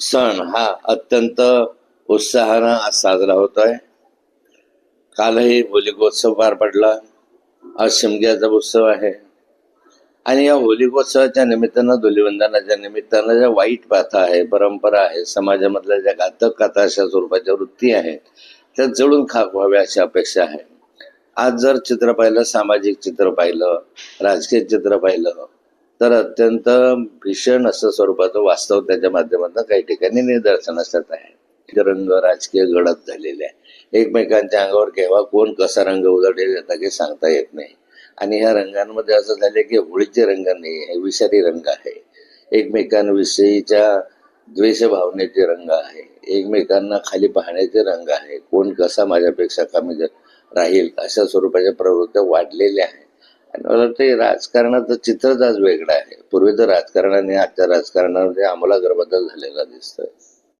सण हा अत्यंत उत्साहानं आज साजरा होतोय कालही होलिकोत्सव पार पडला. आज शिमग्याचा उत्सव आहे. आणि या होलिकोत्सवाच्या निमित्तानं धुलिवंदनाच्या निमित्तानं ज्या वाईट प्रथा आहे परंपरा आहे समाजामधल्या ज्या घातक कथा अशा स्वरूपाच्या वृत्ती आहेत त्या जळून खाक व्हाव्या अशी अपेक्षा आहे. आज जर चित्र पाहिलं सामाजिक चित्र पाहिलं राजकीय चित्र पाहिलं तर अत्यंत भीषण असं स्वरूपाचं वास्तव त्याच्या माध्यमातून काही ठिकाणी निदर्शनास आहे. रंग राजकीय गडद झालेले आहे. एकमेकांच्या अंगावर केव्हा कोण कसा रंग उधळेल याचा काही सांगता येत नाही. आणि ह्या रंगांमध्ये असं झालं की होळीचे रंग नाही हे विषारी रंग आहे. एकमेकांविषयीच्या द्वेष भावनेचे रंग आहे. एकमेकांना खाली पाहण्याचे रंग आहे. कोण कसा माझ्यापेक्षा कमी राहील अशा स्वरूपाच्या प्रवृत्त्या वाढलेल्या आहे. आणि मला वाटतं राजकारणाचं चित्रच आज वेगळं आहे. पूर्वी तर राजकारणाने आजच्या राजकारणामध्ये आमूलाग्र बदल झालेला दिसतोय.